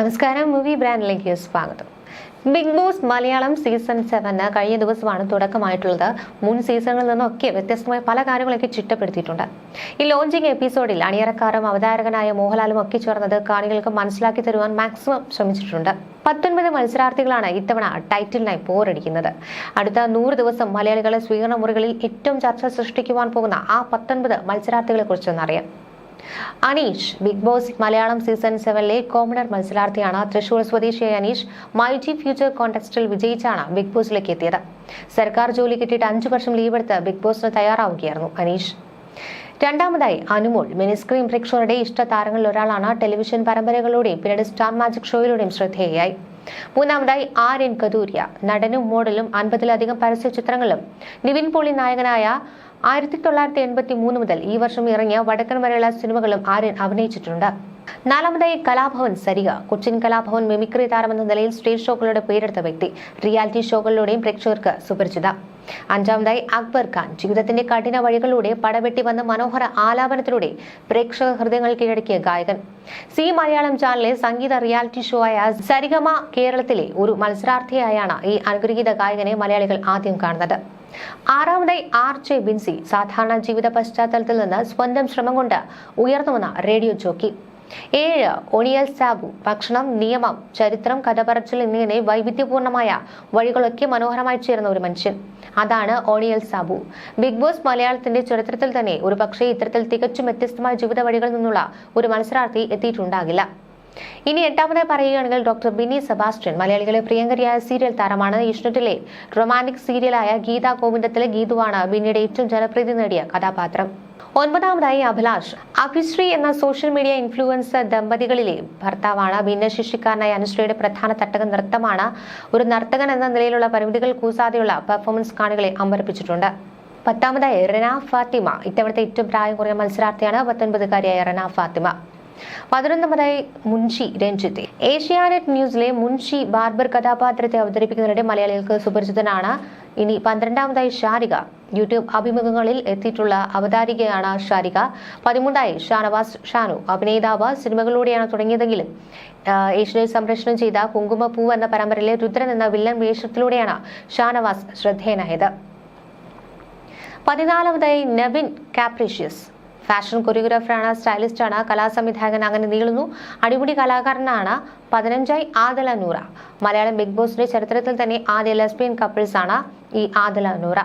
നമസ്കാരം. മൂവി ബ്രാൻഡിലേക്ക് സ്വാഗതം. ബിഗ് ബോസ് മലയാളം സീസൺ സെവന് കഴിഞ്ഞ ദിവസമാണ് തുടക്കമായിട്ടുള്ളത്. മുൻ സീസണുകളിൽ നിന്നൊക്കെ വ്യത്യസ്തമായ പല കാര്യങ്ങളൊക്കെ ചിട്ടപ്പെടുത്തിയിട്ടുണ്ട്. ഈ ലോഞ്ചിങ് എപ്പിസോഡിൽ അണിയറക്കാരും അവതാരകനായ മോഹൻലാലും ഒക്കെ ചേർന്നത് കാണികൾക്ക് മനസ്സിലാക്കി തരുവാൻ മാക്സിമം ശ്രമിച്ചിട്ടുണ്ട്. പത്തൊൻപത് മത്സരാർത്ഥികളാണ് ഇത്തവണ ടൈറ്റിലിനായി പോരടിക്കുന്നത്. അടുത്ത നൂറ് ദിവസം മലയാളികളെ സ്വീകരണ മുറികളിൽ ഏറ്റവും ചർച്ച സൃഷ്ടിക്കുവാൻ പോകുന്ന ആ പത്തൊൻപത് മത്സരാർത്ഥികളെ കുറിച്ചൊന്നറിയാം Aneesh Bigg Boss Malayalam season സെവനിലെ commoner മത്സരാർത്ഥിയാണ് തൃശൂർ സ്വദേശിയായ അനീഷ് മൈറ്റി ഫ്യൂച്ചർ കോൺടെസ്റ്റിൽ വിജയിച്ചാണ് ബിഗ് ബോസിലേക്ക് എത്തിയത്. സർക്കാർ ജോലി കിട്ടിയിട്ട് അഞ്ചു വർഷം ലീവ് എടുത്ത് ബിഗ് ബോസിന് തയ്യാറാവുകയായിരുന്നു അനീഷ്. രണ്ടാമതായി അനുമോൾ മിനിസ്ക്രീൻ പ്രേക്ഷകരുടെ ഇഷ്ട താരങ്ങളിൽ ഒരാളാണ് ടെലിവിഷൻ പരമ്പരകളിലൂടെയും പിന്നീട് സ്റ്റാർ മാജിക് ഷോയിലൂടെയും ശ്രദ്ധേയയായി. മൂന്നാമതായി ആര്യൻ കദൂരിയ നടനും മോഡലും അൻപതിലധികം പരസ്യ ചിത്രങ്ങളും നിവിൻ പോളി നായകനായ ആയിരത്തി തൊള്ളായിരത്തി എൺപത്തി മൂന്ന് മുതൽ ഈ വർഷം ഇറങ്ങിയ വടക്കൻ വരെയുള്ള സിനിമകളും ആര്യൻ അഭിനയിച്ചിട്ടുണ്ട്. നാലാമതായി കലാഭവൻ സരിക. കൊച്ചിൻ കലാഭവൻ മിമിക്രി താരമെന്ന നിലയിൽ സ്റ്റേജ് ഷോകളുടെ പേരെടുത്ത വ്യക്തി. റിയാലിറ്റി ഷോകളിലൂടെയും പ്രേക്ഷകർക്ക് സുപരിചിത. അഞ്ചാമതായി അക്ബർ ഖാൻ. ജീവിതത്തിന്റെ കഠിന വഴികളിലൂടെ പടവെട്ടി വന്ന മനോഹര ആലാപനത്തിലൂടെ പ്രേക്ഷക ഹൃദയങ്ങൾ കീഴടക്കിയ ഗായകൻ. സി മലയാളം ചാനലിലെ സംഗീത റിയാലിറ്റി ഷോ ആയ സരിഗമ കേരളത്തിലെ ഒരു മത്സരാർത്ഥിയായാണ് ഈ അനുഗ്രഹീത ഗായകനെ മലയാളികൾ ആദ്യം കാണുന്നത്. ആറാമതായി ആർ ജെ ബിൻസി സാധാരണ ജീവിത പശ്ചാത്തലത്തിൽ നിന്ന് സ്വന്തം ശ്രമം കൊണ്ട് ഉയർന്നു വന്ന റേഡിയോ ജോക്കി. ഏഴ് ഒണിയൽ സാബു ഭക്ഷണം നിയമം ചരിത്രം കഥപറച്ചിൽ എന്നിങ്ങനെ വൈവിധ്യപൂർണമായ വഴികളൊക്കെ മനോഹരമായി ചേർന്ന ഒരു മനുഷ്യൻ. അതാണ് ഓണിയൽ സാബു. ബിഗ് ബോസ് മലയാളത്തിന്റെ ചരിത്രത്തിൽ തന്നെ ഒരു പക്ഷേ ഇത്തരത്തിൽ തികച്ചും വ്യത്യസ്തമായ ജീവിത വഴികളിൽ നിന്നുള്ള ഒരു മത്സരാർത്ഥി എത്തിയിട്ടുണ്ടാകില്ല. ഇനി എട്ടാമതായി പറയുകയാണെങ്കിൽ ഡോക്ടർ ബിനി സെബാസ്റ്റ്യൻ മലയാളികളെ പ്രിയങ്കരിയായ സീരിയൽ താരമാണ് ഇഷ്ണുട്ടിലെ റൊമാന്റിക് സീരിയലായ ഗീതാ ഗോവിന്ദത്തിലെ ഗീതുവാണ് ബിന്നിയുടെ ഏറ്റവും ജനപ്രീതി നേടിയ കഥാപാത്രം. ഒൻപതാമതായി അഭിലാഷ് അഭിശ്രീ എന്ന സോഷ്യൽ മീഡിയ ഇൻഫ്ലുവൻസർ ദമ്പതികളിലെ ഭർത്താവാണ്. ഭിന്നശേഷിക്കാരനായ അനുശ്രീയുടെ പ്രധാന തട്ടക നൃത്തമാണ്. ഒരു നർത്തകൻ എന്ന നിലയിലുള്ള പരിമിതികൾ കൂസാതെയുള്ള പെർഫോമൻസ് കാണികളെ അമ്പരപ്പിച്ചിട്ടുണ്ട്. പത്താമതായി റെന ഫാത്തിമ ഇത്തവണത്തെ ഏറ്റവും പ്രായം കുറഞ്ഞ മത്സരാർത്ഥിയാണ് പത്തൊൻപതുകാരിയായ റെന ഫാത്തിമ. പതിനൊന്നാമതായി മുൻഷി രഞ്ജിത്ത്. ഏഷ്യാനെറ്റ് ന്യൂസിലെ മുൻഷി ബാർബർ കഥാപാത്രത്തെ അവതരിപ്പിക്കുന്നതിനിടെ മലയാളികൾക്ക് സുപരിചിതനാണ്. ഇനി പന്ത്രണ്ടാമതായി ഷാരിക. യൂട്യൂബ് അഭിമുഖങ്ങളിൽ എത്തിയിട്ടുള്ള അവതാരികയാണ് ഷാരിക. പതിമൂന്നായി ഷാനവാസ് ഷാനു. അഭിനേതാവ് സിനിമകളിലൂടെയാണ് തുടങ്ങിയതെങ്കിലും ഏഷ്യയിൽ സംപ്രേഷണം ചെയ്ത കുങ്കുമപ്പൂ എന്ന പരമ്പരയിലെ രുദ്രൻ എന്ന വില്ലൻ വേഷത്തിലൂടെയാണ് ഷാനവാസ് ശ്രദ്ധേയനായത്. പതിനാലാമതായി നെവിൻ കാപ്രീഷ്യസ്. ഫാഷൻ കൊറിയോഗ്രാഫറാണ് സ്റ്റൈലിസ്റ്റാണ് കലാസംവിധായകൻ അങ്ങനെ നീളുന്നു. അടിപൊളി കലാകാരനാണ് പതിനഞ്ചായി ആദല നൂറ മലയാളം ബിഗ് ബോസിന്റെ ചരിത്രത്തിൽ തന്നെ ആദ്യ ലെസ്ബിയൻ ആണ് ഈ ആദല നൂറ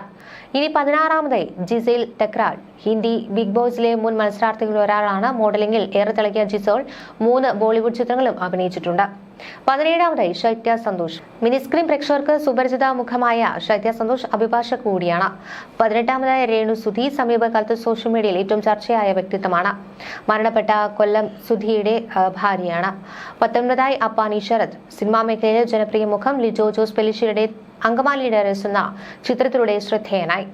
ഇനി പതിനാറാമതായി ജിസേൽ ടെക്രാൾ. ഹിന്ദി ബിഗ് ബോസിലെ മുൻ മത്സരാർത്ഥികളിൽ ഒരാളാണ്. മോഡലിംഗിൽ ഏറെ തിളക്കിയ ജിസോൾ. മൂന്ന് ബോളിവുഡ് ചിത്രങ്ങളും അഭിനയിച്ചിട്ടുണ്ട്. പതിനേഴാമതായി ശൈത്യ സന്തോഷ്. മിനിസ്ക്രീൻ പ്രേക്ഷകർക്ക് സുപരിചിത മുഖമായ ശൈത്യ സന്തോഷ് അഭിഭാഷക കൂടിയാണ്. പതിനെട്ടാമതായ രേണു സുധി സമീപകാലത്ത് സോഷ്യൽ മീഡിയയിൽ ഏറ്റവും ചർച്ചയായ വ്യക്തിത്വമാണ്. മരണപ്പെട്ട കൊല്ലം സുധിയുടെ ഭാര്യയാണ്. പത്തൊൻപതായി അപ്പാനി ശരത്. സിനിമാ മേഖലയിലെ ജനപ്രിയ മുഖം ലിജോ ജോസ് പെലിശ്ശേരിയുടെ അങ്കമാലിയുടെ രസുന്ന ചിത്രത്തിലൂടെ ശ്രദ്ധേയനായി.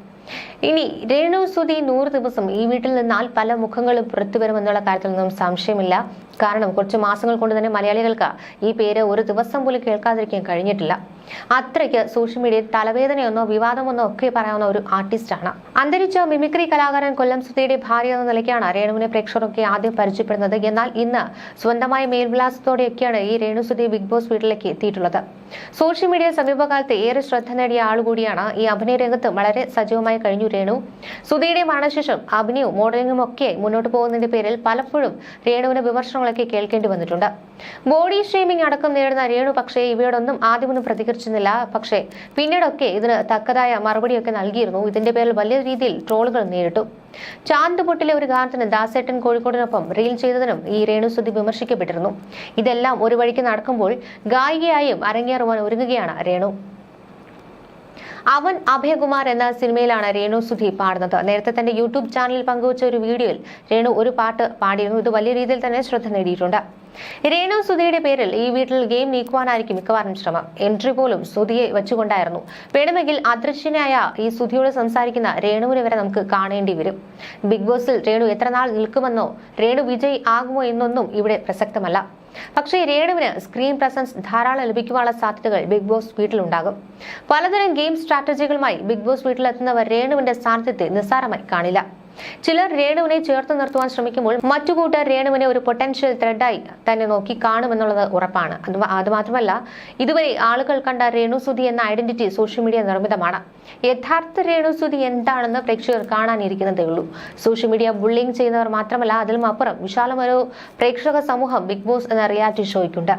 ഇനി രേണു സുതി നൂറ് ദിവസം ഈ വീട്ടിൽ നിന്നാൽ പല മുഖങ്ങളും പുറത്തു വരുമെന്നുള്ള കാര്യത്തിൽ നിന്നും സംശയമില്ല. കാരണം കുറച്ച് മാസങ്ങൾ കൊണ്ട് തന്നെ മലയാളികൾക്ക് ഈ പേര് ഒരു ദിവസം പോലും കേൾക്കാതിരിക്കാൻ കഴിഞ്ഞിട്ടില്ല. അത്രയ്ക്ക് സോഷ്യൽ മീഡിയയിൽ തലവേദനയൊന്നോ വിവാദമൊന്നോ ഒക്കെ പറയാവുന്ന ഒരു ആർട്ടിസ്റ്റാണ്. അന്തരിച്ച മിമിക്രി കലാകാരൻ കൊല്ലം സുധിയുടെ ഭാര്യ എന്ന നിലയ്ക്കാണ് രേണുവിനെ പ്രേക്ഷകരൊക്കെ ആദ്യം പരിചയപ്പെടുന്നത്. എന്നാൽ ഇന്ന് സ്വന്തമായ മേൽവിലാസത്തോടെയൊക്കെയാണ് ഈ രേണു സുധി ബിഗ് ബോസ് വീട്ടിലേക്ക് എത്തിയിട്ടുള്ളത്. സോഷ്യൽ മീഡിയ സമീപകാലത്ത് ഏറെ ശ്രദ്ധ നേടിയ ആളുകൂടിയാണ് ഈ അഭിനയ രംഗത്ത് വളരെ സജീവമായി കഴിഞ്ഞു രേണു. സുധിയുടെ മരണശേഷം അഭിനയവും മോഡലിംഗും ഒക്കെ മുന്നോട്ട് പോകുന്നതിന്റെ പേരിൽ പലപ്പോഴും രേണുവിന് വിമർശനങ്ങളൊക്കെ കേൾക്കേണ്ടി വന്നിട്ടുണ്ട്. ബോഡി ഷേമിംഗ് അടക്കം നേടുന്ന രേണു പക്ഷേ ഇവയോടൊന്നും ആദ്യമൊന്നും പ്രതികരിച്ചിരുന്നില്ല പക്ഷേ പിന്നീടൊക്കെ ഇതിന് തക്കതായ മറുപടിയൊക്കെ നൽകിയിരുന്നു. ഇതിന്റെ പേരിൽ വലിയ രീതിയിൽ ട്രോളുകൾ നേരിട്ടു. ചാന്ത് പൊട്ടിലെ ഒരു ഗാനത്തിന് ദാസേട്ടൻ കോഴിക്കോടിനൊപ്പം റീൽ ചെയ്തതിനും ഈ രേണു സുധി വിമർശിക്കപ്പെട്ടിരുന്നു. ഇതെല്ലാം ഒരു വഴിക്ക് നടക്കുമ്പോൾ ഗായികയായും അരങ്ങേറുവാൻ ഒരുങ്ങുകയാണ് രേണു. അവൻ അഭയകുമാർ എന്ന സിനിമയിലാണ് രേണു സുധി പാടുന്നത്. നേരത്തെ തന്റെ യൂട്യൂബ് ചാനലിൽ പങ്കുവച്ച ഒരു വീഡിയോയിൽ രേണു ഒരു പാട്ട് പാടിയിരുന്നു. ഇത് വലിയ രീതിയിൽ തന്നെ ശ്രദ്ധ നേടിയിട്ടുണ്ട്. രേണു സുധിയുടെ പേരിൽ ഈ വീട്ടിൽ ഗെയിം നീക്കുവാനായിരിക്കും മിക്കവാറും ശ്രമം. എൻട്രി പോലും സുധിയെ വെച്ചുകൊണ്ടായിരുന്നു. വേണമെങ്കിൽ അദൃശ്യനായ ഈ സുധിയോട് സംസാരിക്കുന്ന രേണുവിനെ വരെ നമുക്ക് കാണേണ്ടി വരും. ബിഗ് ബോസിൽ രേണു എത്ര നാൾ നിൽക്കുമെന്നോ രേണു വിജയ് ആകുമോ എന്നൊന്നും ഇവിടെ പ്രസക്തമല്ല. പക്ഷേ രേണുവിന് സ്ക്രീൻ പ്രസൻസ് ധാരാളം ലഭിക്കുവാനുള്ള സാധ്യതകൾ ബിഗ് ബോസ് വീട്ടിലുണ്ടാകും. പലതരം ഗെയിം സ്ട്രാറ്റജികളുമായി ബിഗ് ബോസ് വീട്ടിലെത്തുന്നവർ രേണുവിന്റെ സാന്നിധ്യത്തെ നിസ്സാരമായി കാണില്ല. ചിലർ രേണുവിനെ ചേർത്ത് നിർത്തുവാൻ ശ്രമിക്കുമ്പോൾ മറ്റു കൂട്ടർ രേണുവിനെ ഒരു പൊട്ടൻഷ്യൽ ത്രെഡായി തന്നെ നോക്കി കാണുമെന്നുള്ളത് ഉറപ്പാണ്. അത് മാത്രമല്ല ഇതുവരെ ആളുകൾ കണ്ട രേണുസുതി എന്ന ഐഡന്റിറ്റി സോഷ്യൽ മീഡിയ നിർമ്മിതമാണ്. യഥാർത്ഥ രേണുസുതി എന്താണെന്ന് പ്രേക്ഷകർ കാണാനിരിക്കുന്നതേ ഉള്ളൂ. സോഷ്യൽ മീഡിയ ബുള്ളിങ് ചെയ്യുന്നവർ മാത്രമല്ല അതിലും അപ്പുറം വിശാലമൊരു പ്രേക്ഷക സമൂഹം ബിഗ് ബോസ് എന്ന റിയാലിറ്റി ഷോയ്ക്കുണ്ട്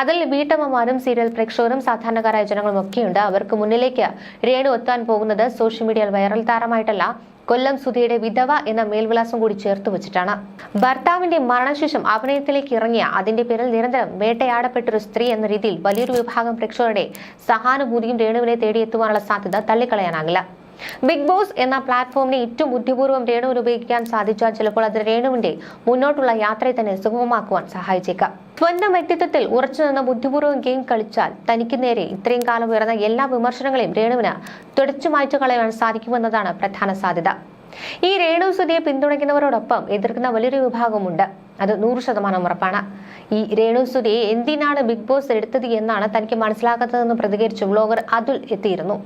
അതിൽ വീട്ടമ്മമാരും സീരിയൽ പ്രേക്ഷകരും സാധാരണക്കാരായ ജനങ്ങളും ഒക്കെയുണ്ട്. അവർക്ക് മുന്നിലേക്ക് രേണു എത്താൻ പോകുന്നത് സോഷ്യൽ മീഡിയയിൽ വൈറൽ താരമായിട്ടല്ല കൊല്ലം സുധിയുടെ വിധവ എന്ന മേൽവിലാസം കൂടി ചേർത്ത് വെച്ചിട്ടാണ്. ഭർത്താവിന്റെ മരണശേഷം അഭിനയത്തിലേക്ക് ഇറങ്ങിയ അതിന്റെ പേരിൽ നിരന്തരം വേട്ടയാടപ്പെട്ടൊരു സ്ത്രീ എന്ന രീതിയിൽ വലിയൊരു വിഭാഗം പ്രേക്ഷകരുടെ സഹാനുഭൂതിയും രേണുവിനെ തേടിയെത്തുവാനുള്ള സാധ്യത തള്ളിക്കളയാനാകില്ല. ബിഗ് ബോസ് എന്ന പ്ലാറ്റ്ഫോമിനെ ഏറ്റവും ബുദ്ധിപൂർവം രേണുവിന് ഉപയോഗിക്കാൻ സാധിച്ചാൽ ചിലപ്പോൾ അത് രേണുവിന്റെ മുന്നോട്ടുള്ള യാത്രയെ തന്നെ സുഗമമാക്കുവാൻ സഹായിച്ചേക്കാം. സ്വന്തം വ്യക്തിത്വത്തിൽ ഉറച്ചു നിന്ന ബുദ്ധിപൂർവം ഗെയിം കളിച്ചാൽ തനിക്ക് നേരെ ഇത്രയും കാലം ഉയർന്ന എല്ലാ വിമർശനങ്ങളെയും രേണുവിന് തുടച്ചു മായ്ച്ചു കളയാൻ സാധിക്കുമെന്നതാണ് പ്രധാന സാധ്യത. ഈ രേണു സുധിയെ പിന്തുണയ്ക്കുന്നവരോടൊപ്പം എതിർക്കുന്ന വലിയൊരു വിഭാഗമുണ്ട്. അത് നൂറ് ശതമാനം ഉറപ്പാണ്. ഈ രേണു സുരയെ എന്തിനാണ് ബിഗ് ബോസ് എടുത്തത് എന്നാണ് തനിക്ക് മനസ്സിലാക്കാത്തതെന്ന് പ്രതികരിച്ച് വ്ലോഗർ അതുൽ എത്തിയിരുന്നു.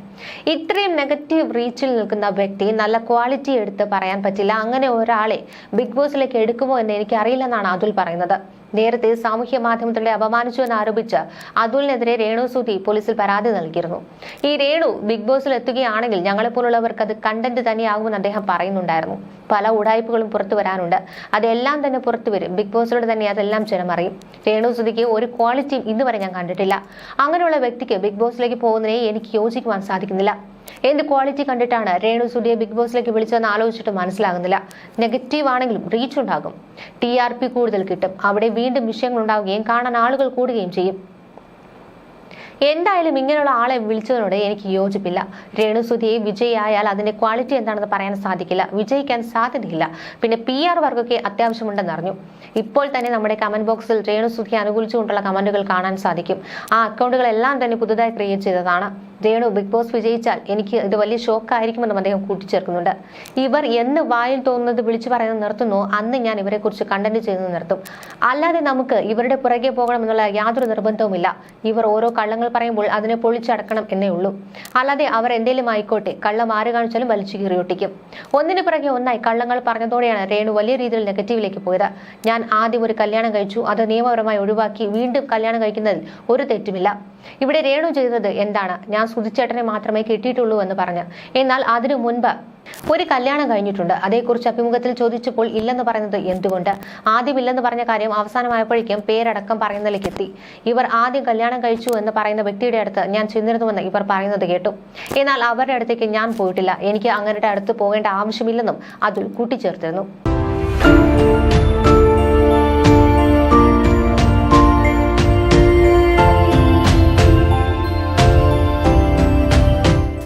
ഇത്രയും നെഗറ്റീവ് റീച്ചിൽ നിൽക്കുന്ന വ്യക്തി നല്ല ക്വാളിറ്റി എടുത്ത് പറയാൻ പറ്റില്ല. അങ്ങനെ ഒരാളെ ബിഗ് ബോസിലേക്ക് എടുക്കുമോ എന്ന് എനിക്ക് അറിയില്ലെന്നാണ് അതുൽ പറയുന്നത്. നേരത്തെ സാമൂഹ്യ മാധ്യമത്തിലൂടെ അപമാനിച്ചു എന്ന് ആരോപിച്ച് അതുലിനെതിരെ രേണു സുധി പോലീസിൽ പരാതി നൽകിയിരുന്നു. ഈ രേണു ബിഗ് ബോസിൽ എത്തുകയാണെങ്കിൽ ഞങ്ങളെപ്പോലുള്ളവർക്ക് അത് കണ്ടന്റ് തന്നെയാകുമെന്ന് അദ്ദേഹം പറയുന്നുണ്ടായിരുന്നു. പല ഉടായ്പകളും പുറത്തു വരാനുണ്ട്. അതെല്ലാം തന്നെ പുറത്തു വരും. ബിഗ് ബോസിലൂടെ തന്നെ അതെല്ലാം ചിലമറിയും രേണു സുധിക്ക് ഒരു ക്വാളിറ്റിയും ഇന്ന് വരെ ഞാൻ കണ്ടിട്ടില്ല. അങ്ങനെയുള്ള വ്യക്തിക്ക് ബിഗ് ബോസിലേക്ക് പോകുന്നതിനെ എനിക്ക് യോജിക്കുവാൻ സാധിക്കുന്നില്ല. എന്ത് ക്വാളിറ്റി കണ്ടിട്ടാണ് രേണു സുധിയെ ബിഗ് ബോസിലേക്ക് വിളിച്ചതെന്ന് ആലോചിച്ചിട്ട് മനസ്സിലാകുന്നില്ല. നെഗറ്റീവ് ആണെങ്കിലും റീച്ച് ഉണ്ടാകും. ടി ആർ പി കൂടുതൽ കിട്ടും. അവിടെ വീണ്ടും വിഷയങ്ങൾ ഉണ്ടാവുകയും കാണാൻ ആളുകൾ കൂടുകയും ചെയ്യും. എന്തായാലും ഇങ്ങനെയുള്ള ആളെ വിളിച്ചതിനോട് എനിക്ക് യോജിപ്പില്ല. രേണുസുധിയെ വിജയിയായാൽ അതിന്റെ ക്വാളിറ്റി എന്താണെന്ന് പറയാൻ സാധിക്കില്ല. വിജയിക്കാൻ സാധ്യതയില്ല. പിന്നെ പി ആർ വർക്കൊക്കെ അത്യാവശ്യമുണ്ടെന്ന് അറിഞ്ഞു. ഇപ്പോൾ തന്നെ നമ്മുടെ കമന്റ് ബോക്സിൽ രേണുസുധി അനുകൂലിച്ചുകൊണ്ടുള്ള കമന്റുകൾ കാണാൻ സാധിക്കും. ആ അക്കൗണ്ടുകളെല്ലാം തന്നെ പുതുതായി ക്രിയേറ്റ് ചെയ്തതാണ്. രേണു ബിഗ് ബോസ് വിജയിച്ചാൽ എനിക്ക് ഇത് വലിയ ഷോക്കായിരിക്കുമെന്നും അദ്ദേഹം കൂട്ടിച്ചേർക്കുന്നുണ്ട്. ഇവർ എന്ന് വായിൽ തോന്നുന്നത് വിളിച്ചു പറയുന്നത് നിർത്തുന്നു. അന്ന് ഞാൻ ഇവരെ കുറിച്ച് കണ്ടന്റ് ചെയ്യുന്നത് നിർത്തും. അല്ലാതെ നമുക്ക് ഇവരുടെ പുറകെ പോകണം എന്നുള്ള യാതൊരു നിർബന്ധവുമില്ല. ഇവർ ഓരോ കള്ളങ്ങൾ പറയുമ്പോൾ അതിനെ പൊളിച്ചടക്കണം എന്നേ ഉള്ളൂ. അല്ലാതെ അവർ എന്തെങ്കിലും ആയിക്കോട്ടെ കള്ളം ആര് കാണിച്ചാലും വലിച്ചു കീറിയൊട്ടിക്കും. ഒന്നിനു പിറകെ ഒന്നായി കള്ളങ്ങൾ പറഞ്ഞതോടെയാണ് രേണു വലിയ രീതിയിൽ നെഗറ്റീവിലേക്ക് പോയത്. ഞാൻ ആദ്യം ഒരു കല്യാണം കഴിച്ചു. അത് നിയമപരമായി ഒഴിവാക്കി വീണ്ടും കല്യാണം കഴിക്കുന്നതിൽ ഒരു തെറ്റുമില്ല. ഇവിടെ രേണു ചെയ്തത് എന്താണ്? ഞാൻ സുധിച്ചേട്ടനെ മാത്രമേ കിട്ടിയിട്ടുള്ളൂ എന്ന് പറഞ്ഞു. എന്നാൽ അതിനു മുൻപ് ഒരു കല്യാണം കഴിഞ്ഞിട്ടുണ്ട്. അതേക്കുറിച്ച് അഭിമുഖത്തിൽ ചോദിച്ചപ്പോൾ ഇല്ലെന്ന് പറയുന്നത് എന്തുകൊണ്ട്? ആദ്യം ഇല്ലെന്ന് പറഞ്ഞ കാര്യം അവസാനമായപ്പോഴേക്കും പേരടക്കം പറയുന്നതിലേക്ക് എത്തി. ഇവർ ആദ്യം കല്യാണം കഴിച്ചു എന്ന് പറയുന്ന വ്യക്തിയുടെ അടുത്ത് ഞാൻ ചെന്നിരുന്നുവെന്ന് ഇവർ പറയുന്നത് കേട്ടു. എന്നാൽ അവരുടെ അടുത്തേക്ക് ഞാൻ പോയിട്ടില്ല. എനിക്ക് അങ്ങരുടെ അടുത്ത് പോകേണ്ട ആവശ്യമില്ലെന്നും അതിൽ കൂട്ടിച്ചേർത്തിരുന്നു.